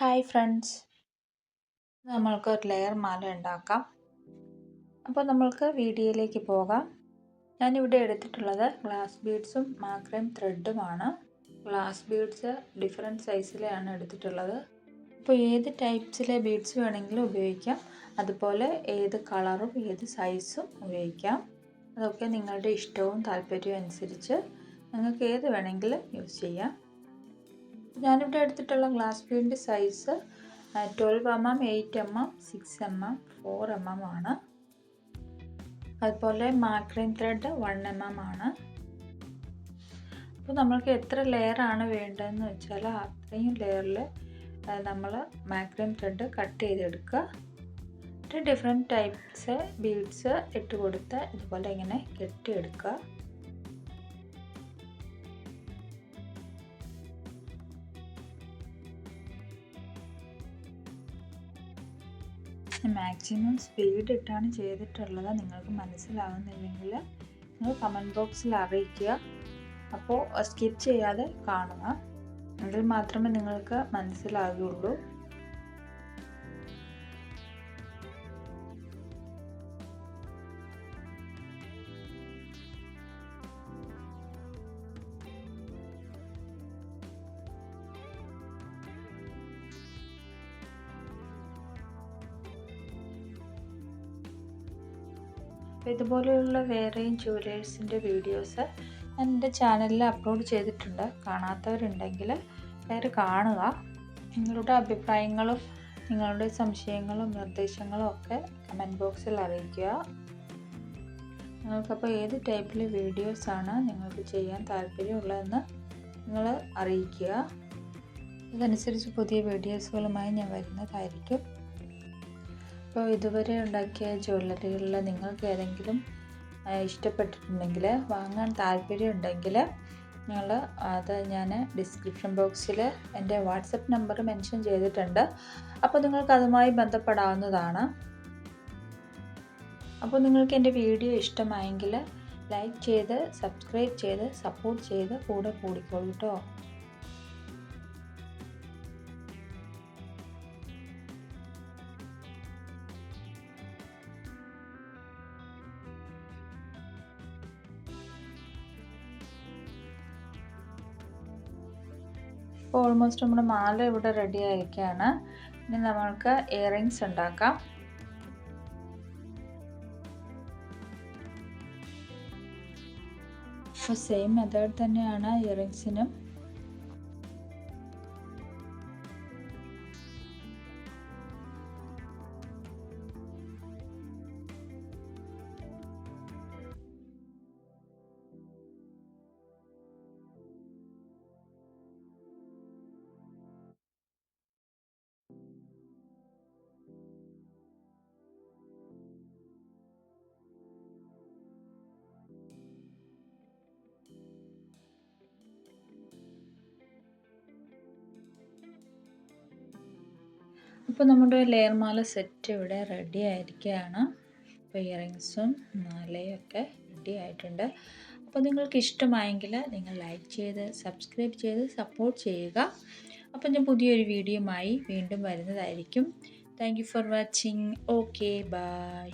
Hi friends. നമ്മൾക്ക് ഒരു layer മാല ഉണ്ടാക്കാം. അപ്പോൾ നമ്മൾക്ക് വീഡിയോയിലേക്ക് പോകാം. ഞാനിവിടെ എടുത്തിട്ടുള്ളത് ഗ്ലാസ് ബീഡ്സും മാക്രയും ത്രെഡുമാണ്. ഗ്ലാസ് ബീഡ്സ് ഡിഫറെന്റ് സൈസിലെയാണ് എടുത്തിട്ടുള്ളത്. അപ്പോൾ ഏത് ടൈപ്സിലെ ബീഡ്സ് വേണമെങ്കിലും ഉപയോഗിക്കാം. അതുപോലെ ഏത് കളറും ഏത് സൈസും ഉപയോഗിക്കാം. അതൊക്കെ നിങ്ങളുടെ ഇഷ്ടവും താല്പര്യവും അനുസരിച്ച് നിങ്ങൾക്ക് ഏത് വേണമെങ്കിലും യൂസ് ചെയ്യാം. ഞാനിവിടെ എടുത്തിട്ടുള്ള glass ബീഡിന്റെ size twelve M M eight M M six M M four M M ആണ്. അതുപോലെ മാക്രീൻ ത്രെഡ് വൺ എം എം ആണ്. അപ്പോൾ നമ്മൾക്ക് എത്ര ലെയറാണ് വേണ്ടതെന്ന് വെച്ചാൽ അത്രയും ലെയറിൽ നമ്മൾ മാക്രീൻ ത്രെഡ് കട്ട് ചെയ്തെടുക്കുക. എന്നിട്ട് ഡിഫറെന്റ് ടൈപ്സ് ബീഡ്സ് ഇട്ട് കൊടുത്ത് ഇതുപോലെ ഇങ്ങനെ കെട്ടിയെടുക്കുക. മാക്സിമം സ്പീഡ് ഇട്ടാണ് ചെയ്തിട്ടുള്ളത്. നിങ്ങൾക്ക് മനസ്സിലാവുന്നില്ലെങ്കിൽ നിങ്ങൾ കമന്റ് ബോക്സിൽ അറിയിക്കുക. അപ്പോൾ സ്കിപ്പ് ചെയ്യാതെ കാണുക. എങ്കിൽ മാത്രമേ നിങ്ങൾക്ക് മനസ്സിലാകുകയുള്ളൂ അപ്പോൾ ഇതുപോലെയുള്ള വേറെയും ജുവലേഴ്സിന്റെ വീഡിയോസ് ഞാൻ എന്റെ ചാനലിൽ അപ്ലോഡ് ചെയ്തിട്ടുണ്ട്. കാണാത്തവരുണ്ടെങ്കിൽ വേറെ കാണുക. നിങ്ങളുടെ അഭിപ്രായങ്ങളും നിങ്ങളുടെ സംശയങ്ങളും നിർദ്ദേശങ്ങളും ഒക്കെ കമന്റ് ബോക്സിൽ അറിയിക്കുക. നിങ്ങൾക്കപ്പോൾ ഏത് ടൈപ്പിലെ വീഡിയോസാണ് നിങ്ങൾക്ക് ചെയ്യാൻ താല്പര്യമുള്ളതെന്ന് നിങ്ങൾ അറിയിക്കുക. അതനുസരിച്ച് പുതിയ വീഡിയോസുകളുമായി ഞാൻ വരുന്നതായിരിക്കും. അപ്പോൾ ഇതുവരെ ഉണ്ടാക്കിയ ജ്വല്ലറികളിൽ നിങ്ങൾക്ക് ഏതെങ്കിലും ഇഷ്ടപ്പെട്ടിട്ടുണ്ടെങ്കിൽ വാങ്ങാൻ താല്പര്യമുണ്ടെങ്കിൽ നിങ്ങൾ അത് ഞാൻ ഡിസ്ക്രിപ്ഷൻ ബോക്സിൽ എന്റെ വാട്സപ്പ് നമ്പർ മെൻഷൻ ചെയ്തിട്ടുണ്ട്. അപ്പോൾ നിങ്ങൾക്ക് അതുമായി ബന്ധപ്പെടാവുന്നതാണ്. അപ്പോൾ നിങ്ങൾക്ക് എന്റെ വീഡിയോ ഇഷ്ടമായെങ്കിൽ ലൈക്ക് ചെയ്ത് സബ്സ്ക്രൈബ് ചെയ്ത് സപ്പോർട്ട് ചെയ്ത് കൂടെ കൂടിക്കോളൂ കേട്ടോ. ഇപ്പോൾ ഓൾമോസ്റ്റ് നമ്മുടെ മാല ഇവിടെ റെഡി ആയിരിക്കുകയാണ്. ഇനി നമ്മൾക്ക് ഇയറിങ്സ് ഉണ്ടാക്കാം. അപ്പോൾ സെയിം മെത്തേഡ് തന്നെയാണ് ഇയറിങ്സിനും ഇപ്പോൾ നമ്മുടെ ലെയർ മാല സെറ്റ് ഇവിടെ റെഡി ആയിരിക്കുകയാണ്. ഇപ്പോൾ ഇയറിങ്സും മാലയും ഒക്കെ റെഡി ആയിട്ടുണ്ട്. അപ്പോൾ നിങ്ങൾക്ക് ഇഷ്ടമായെങ്കിൽ നിങ്ങൾ ലൈക്ക് ചെയ്ത് സബ്സ്ക്രൈബ് ചെയ്ത് സപ്പോർട്ട് ചെയ്യുക. അപ്പോൾ ഞാൻ പുതിയൊരു വീഡിയോയുമായി വീണ്ടും വരുന്നതായിരിക്കും. Thank you for watching okay bye